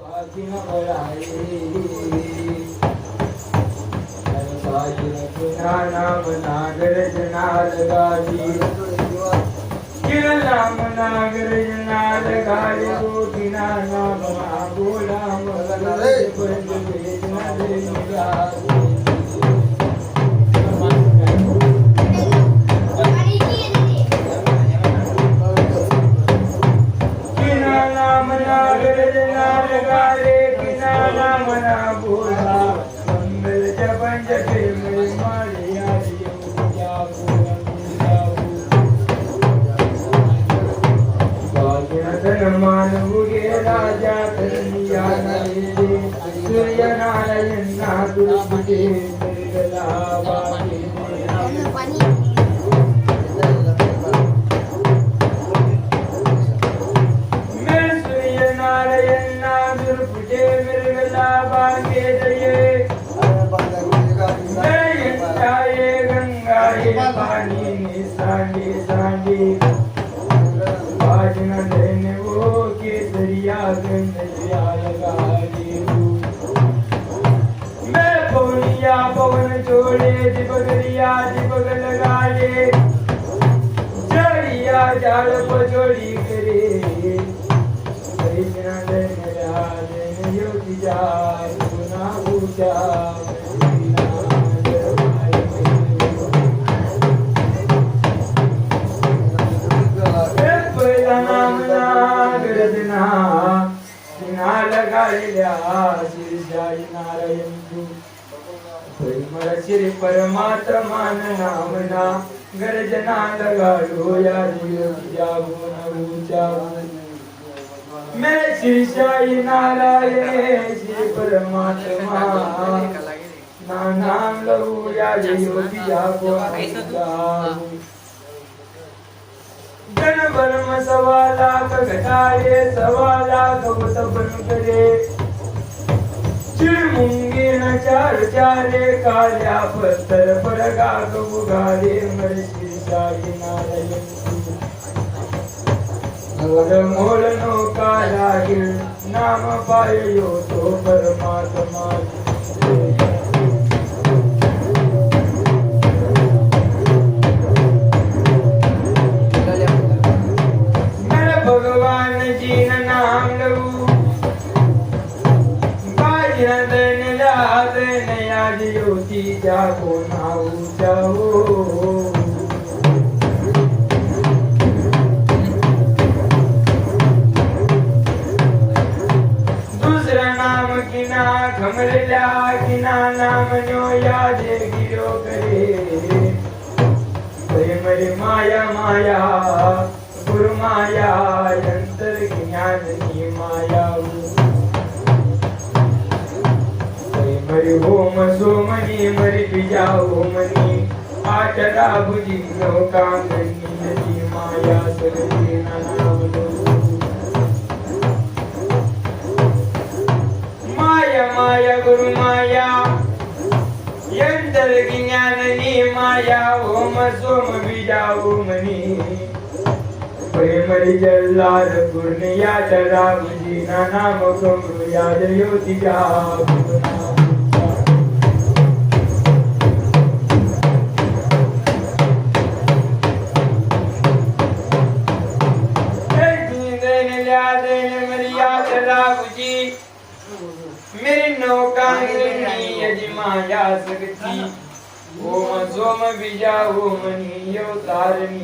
किन बळाई नाम जोड़े दिबगरिया दिबग लगा ले जड़िया जाल पजोड़ी करे कृष्ण लेने राजन योगी जा गुना पूजा श्री परमात्मा नामना गर्जना लगाडो मैं श्री साई नारायण श्री परमात्मा ना नाम लहू या जीव जागो जन बर्म सवा लाख घटाए सवा लाख बन करे. चिळमुंगी न चार चारे काल्या पत्तर पडगा गुगारे मरशी साई नारायण मोर मोर नो काला नाम पायो तो परमात्मा मेरे भगवान जी न नाम लऊ बाजन देन लाद नया ज्योति जागो नाऊ जाओ दूसरा नाम किना खमरला किना नाम नो याद गिरो करे. प्रेम रे माया माया गुरु माया यंत्र ज्ञान की माया. हरि हो ओम सोमनी मरि बिजा ओमनी आटला भुजी नौका गणी नदी माया सरती माया माया गुरु माया यंत्र ज्ञाननी माया हो ओम सोम बीजा ओमनी प्रेमरी जल्लार पूर्णिया चरा बुजीना नाम कमरु याद योति नौकांगनी यजमाया सकती ओम सोम बीजा ओमनी यो तारणी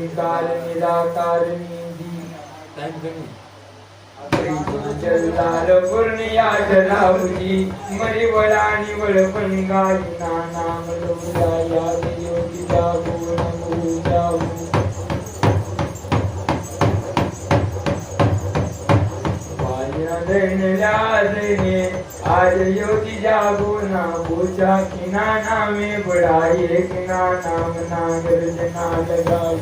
निकार निराकारणी दी पूर्णिया जलावली मरी वळानी वळपण गाई नाम लवला याद योगी जागो नमो जागो लादने आज योगी जागो ना पूजा किना नामे बढ़ाए किना नाम नागर जना लगाओ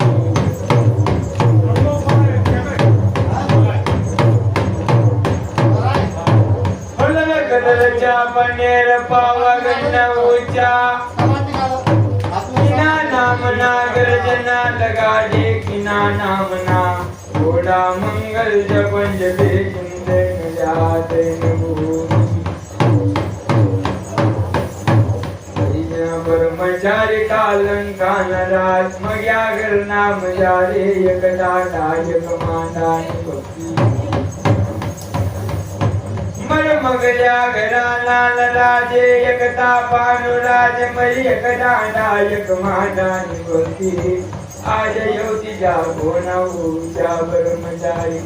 फुलल पनेर पावा गण्ण किना नाम नागर जना लगाडे किना नाम ना घोडा मंगल जपन जपे चिंतन जाते नबू कालंकान राज मग या घर नाम जारे एक दादा एक मर मगल्या घराला राजे एकता पानुराज मरी एकदा नायक एक मांडाने आज आज जा भोना उच्या ब्रह्मचारी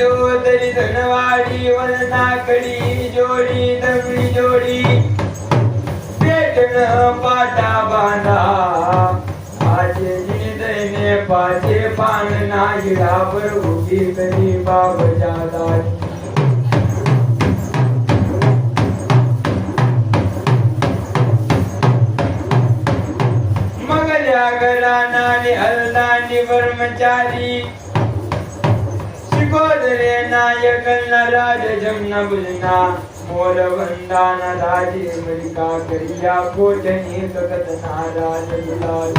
જોતરી ધનવાડી વરના કડી જોડી દગડી જોડી. પેટન પાટા બાંધા. આજે જીદને પાછે પાન નાગડા પર ઊભી કરી બાપ જાદા મગલ્યા ગલાના ને હલના ની કર્મચારી ब्रह्मचारी शिकोदरे नायक राज जमना बुजना मोर वंदान राजे मलिका करिया कोटनी सगत नाराज गुलाल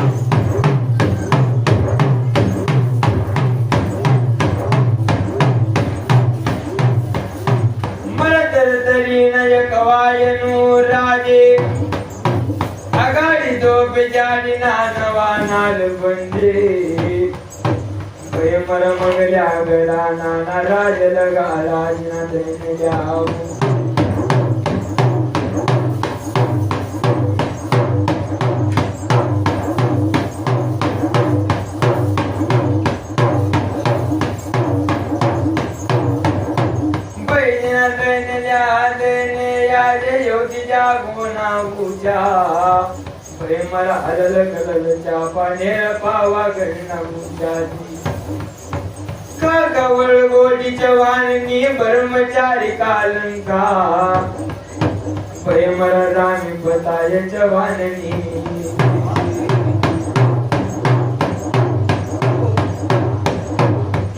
मरदर तरी नयक वायनु राजे आघाडी तो बिजाडी नानवा नाल बंदे. मर मगल्या गळा नाना राज लगा राजना पाण्या पावा दैन्या दैन्य कागवळ गोडीच्या वाणी ब्रह्मचारी कालंका. प्रेमर रामी बताय जवाननी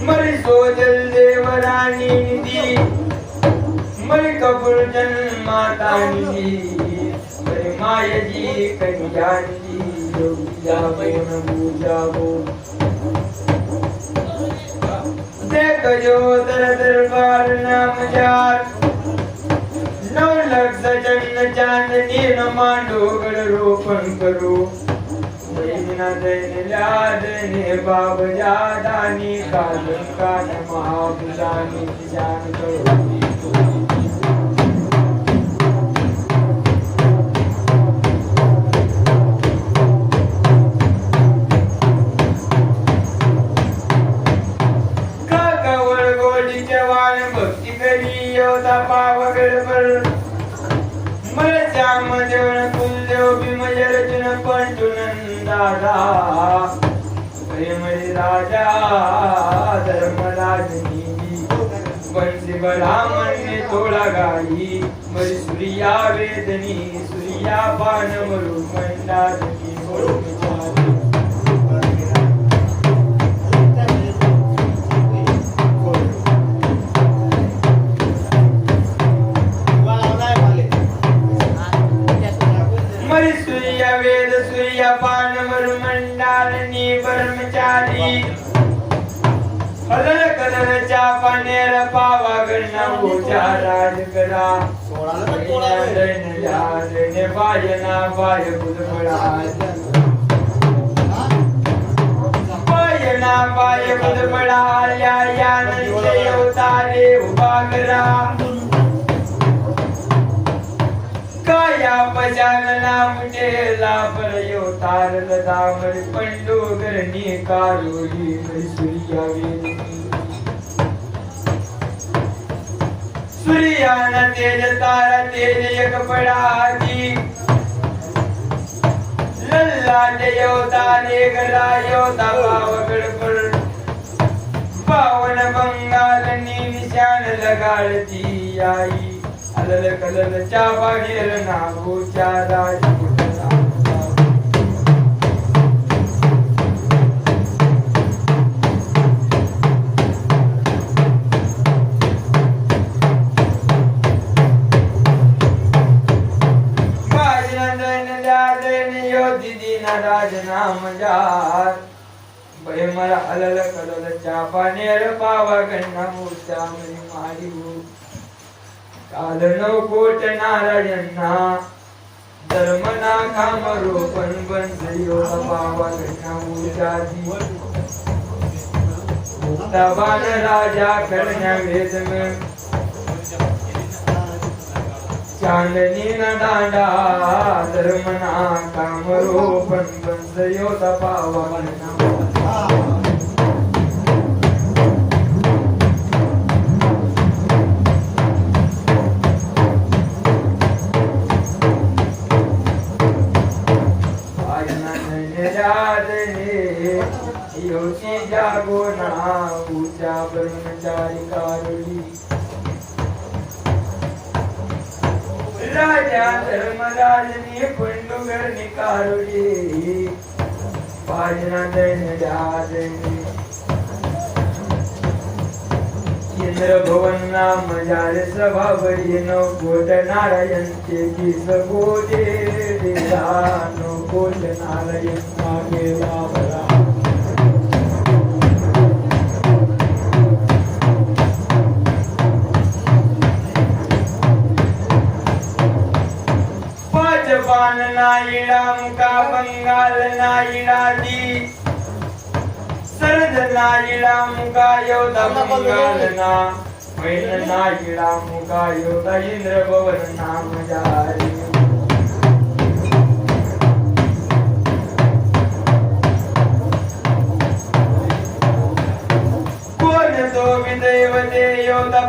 मरी सोजल देवरानी निधी. मरी कपूर जन्मातानी. मरी मायजी कन्यानी. योगिया बैन पूजा हो देख जो दर दरबार नाम जार नौ लग जन्म चांदनी न मांडो गड रोपण करो। महिना दैन लादने बाब जादानी काल कान महाभुजानी जान करू। राजा धर्मराजनी. बंसी ब्राह्मणे तोळा गाई मरी सूर्या वेदनी सूर्या पान मरू मंडादनी कलर कलरच्या पानेर पावा गणना पूजा राज करा बायना बाय बुधबळा बायना बाय बुधबळा या या नंदे अवतारे उभा करा काया बजान नाम पजानना मुटेला परयो तारल दामर पंडो गरणी कारोली सूर्या वेदनी न तेज तारा तेज एक बड़ा पडाजी लल्ला ने योता ने गला योता पावगड पर पावन बंगाल नी निशान लगाडती आई. अलल कलल च्या बाहेर नागोच्या राजपुतला बाजनंदन दादन यो मला अलल कलल चापानेर पावा गण्णा मूर्त्या मरी मारी हो काल नऊ कोट नारायणना धर्मना काम रोपण बंधयो पावा गण्णा मूर्त्याची राजा करण्या वेदन चांदनी न दांडा धर्मना कामरोपण बंधयो तपावा योशी जागो ना पूजा ब्रह्मचारी कारुली राजा धर्मराजनी पंडुगर निकारुली पाजना दैन जादनी इंद्र भवन नाम जाल सभा बरी नो गोद नारायण चे की सगोदे देला बाबरा पाच पान नाईडा मुका बंगाल नाईडा दी सरद नाईडा मुका योदा बंगाल ना. मैन नाईडा मुका योदा इंद्र भवन नाम जारी.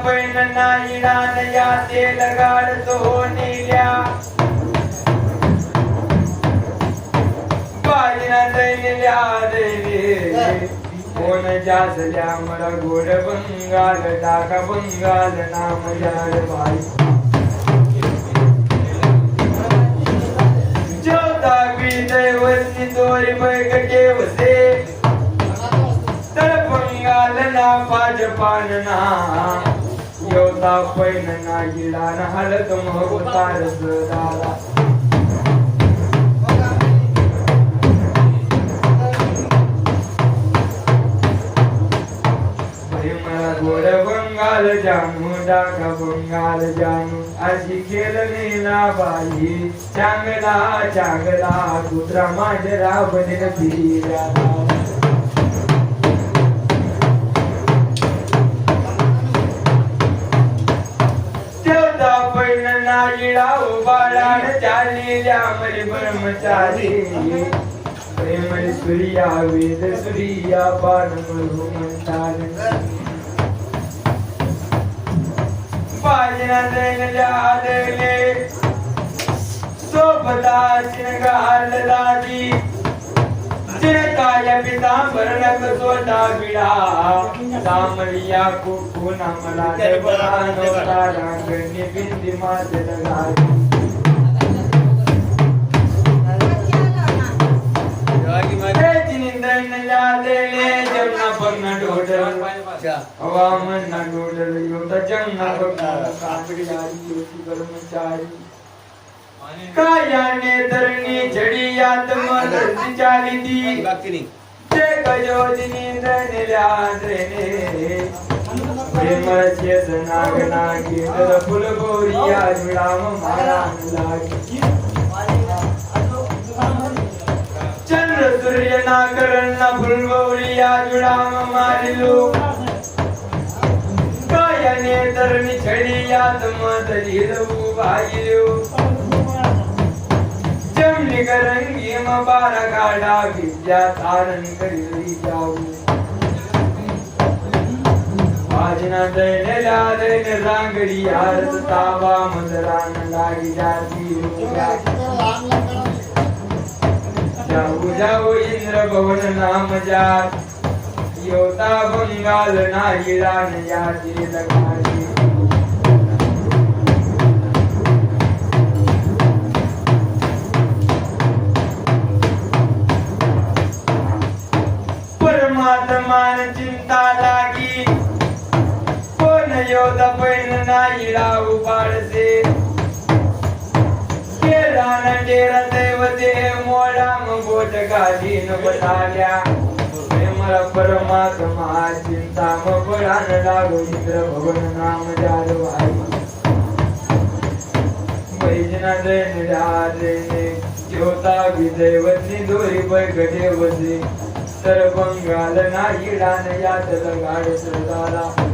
पैन नाईडा नया तेल लगाड तो नेल्या बाजना कोण जासल्या मला गोड बंगाल बंगाल नाम ज्योता दैवती दोरी तर बंगाल ना पाजपान ना. योता पैन नाही गिळा ना हलत मग तारस मला गोड बंगाल जानू डाका बंगाल जानू अशी खेळणे ना बाई चांगला चांगला कुत्रा माझ्या राबने पिला लीलाओ बालन चाली जामरि ब्रह्मचारी। प्रेम सुरिया वेद सुरिया बाण मनुमंतार पाजन देन जाले सो बता सिंगाल दादी चिरकाय पितांबर नक सोटा बिडा सामरिया कुकुन मला देवरानो तारांगणी बिंदी माते लगाई हवामन डोडल योता जंगना कांबडी आली योती कर्मचारी कायाने धरणी झडी यात मदत चाली ती गजोदिनी धनल्या द्रेने प्रेमचे नाग नागी तर राम महाराज लागी चंद्र सूर्य नागरण फुलगोरी आज राम मारिलो. कायाने धरणी झडी यात मदली रऊ भाईलो जमली करंगी बारा गाडा विद्या तारण करी जाऊ वाजना दैनल्या दैन रांगडी आरत तावा मदरान लागी जाती जाऊ जाऊ इंद्र भवन नाम जात. योता बंगाल नाही रान याची लगाडी कोण योध पैन नाही राहू पाळसे केला न डेरा दैवते मोडा कोट गादी न बताल्या मला परमात्मा चिंता मपडान लागो इंद्र भवन नाम जालवाई बैजना दैन राजने ज्योता विजयवती दोरी बैगडे वजे तर बंगाल नाही डान यात लगाड सरदारा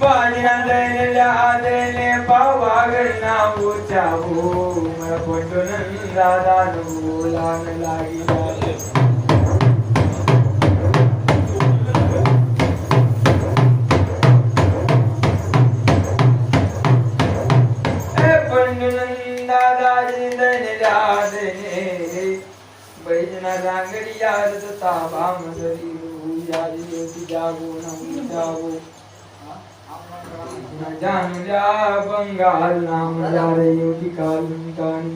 बाजना दैनल्या आदले पावागर नावो चावो मला पटून दादा लान लागी ए पंडुनंद दादाजी दैनल्या आदले बैजना रांगडी याद ताबा मदरी याद योगी न हो, बंगाल नाम जारे योगी कालून काणी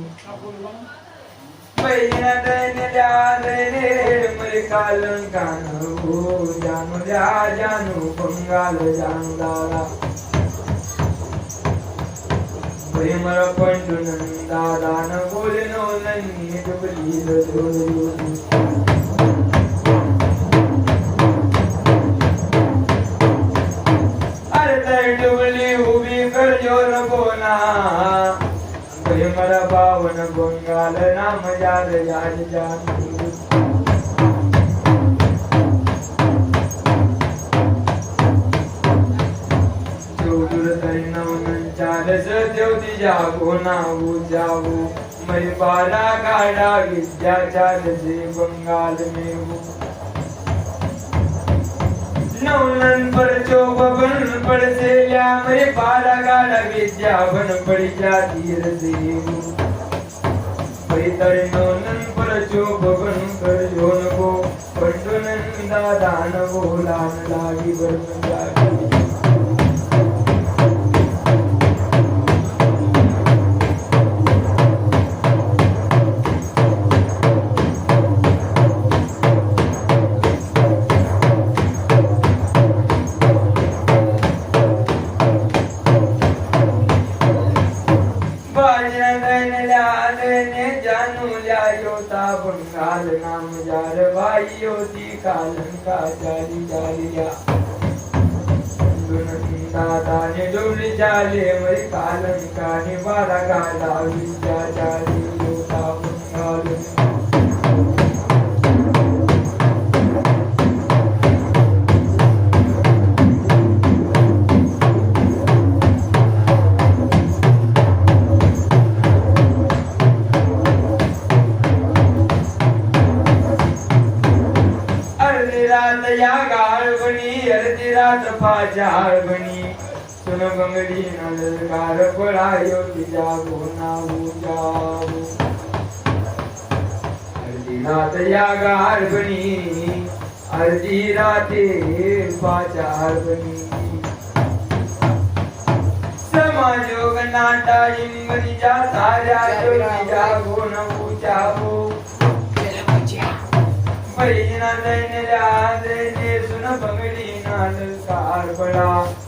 बैजना दैनल्या दैने मरे कालून कान हो जानुल्या जानू बंगाल जानू दादा प्रेमळ पंडून दादान बोलनो नन्नी डुबली जागो नावू जावो मरी बाला गाडा विद्या चालसे बंगाल मेवू नवनन पर चोबन पडसेल्या मरी बाला गाडा विद्या बन पड़ी तीर देऊ मरी तरी नवनन दादान बोलान लागी बरन लागी जाले वै कालन का निवारा गाला विद्या जाली. सुन बंगडी नलगार पळायो जागो नावू जावो अर्धी रात या गाळबणी अर्धी राते पाचाळ बणी समाजोग नाटा इंगणीच्या साऱ्या जोगी जागो नवू जावो पहिना दैनल्या दैने सुन बंगडी नाल कारबळा दरबा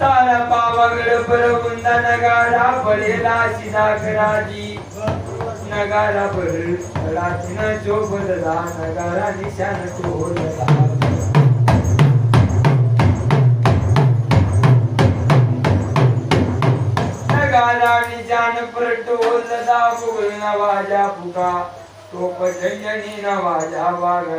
तारा पावागड परमुंदा नगारा पडेला शिदाकराजी नगारा भर रातीन चोपदला नगारा निशान चोरला नगारा निशान पर टोलला मुगल नवाजा पुका. तो पजंजनी नवाजा वागा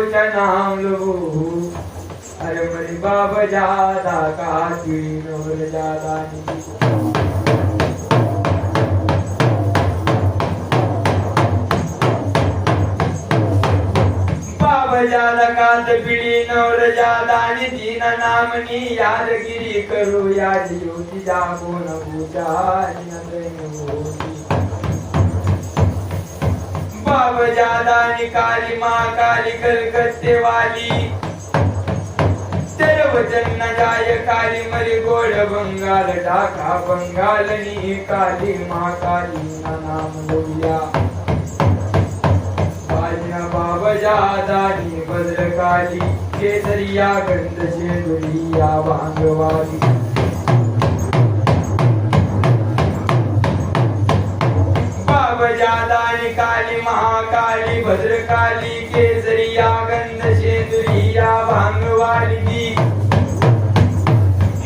मंगळी नालकार गुलाबी अरे मरी बाब जादा काशी कात पिढी दीन नामनी यादगिरी करू या योगी जागो न पूजा बाब जादा आणि काली मा काली कलकत्ते वाली. तेर वचन न जाय काली मरी गोड बंगाल ढाका बंगाल नी काली मा काली ना नाम लोया बाजना बाब जादा नी भद्रकाली केसरिया गंध शेंदुरिया भांगवाली बाब जादानी काली महाकाली भद्रकाली केसरिया गंध शेंदुरिया भांगवाली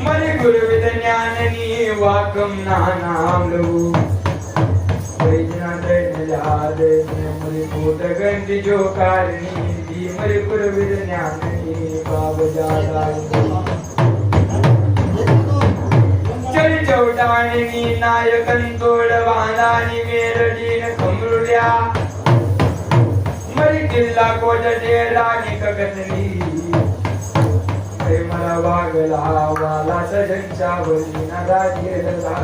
मरी गुरुविद ज्ञाननी वाकम नानाम जो कारिणी गुरुविद ज्ञाननी बाब चौटाणी नायकन तोड वाहनानी मेरडीन खमरुल्या मरी किल्ला कोट डेरानी कगतली मला वागला वाला सजनच्या वरी नदा गेला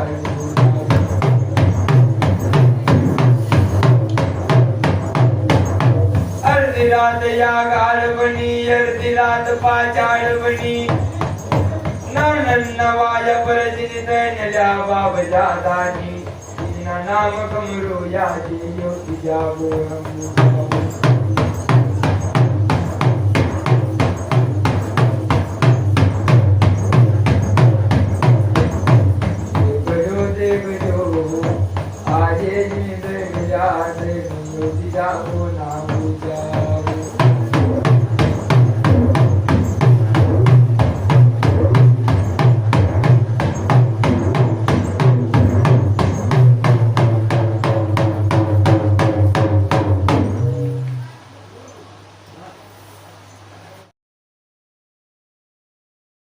अर्धी रात या गाडबणी अर्धी रात पाचाड बनी नवाय परजित दैनल्या बाब जादानी नाम कमरो या देयो जागो हम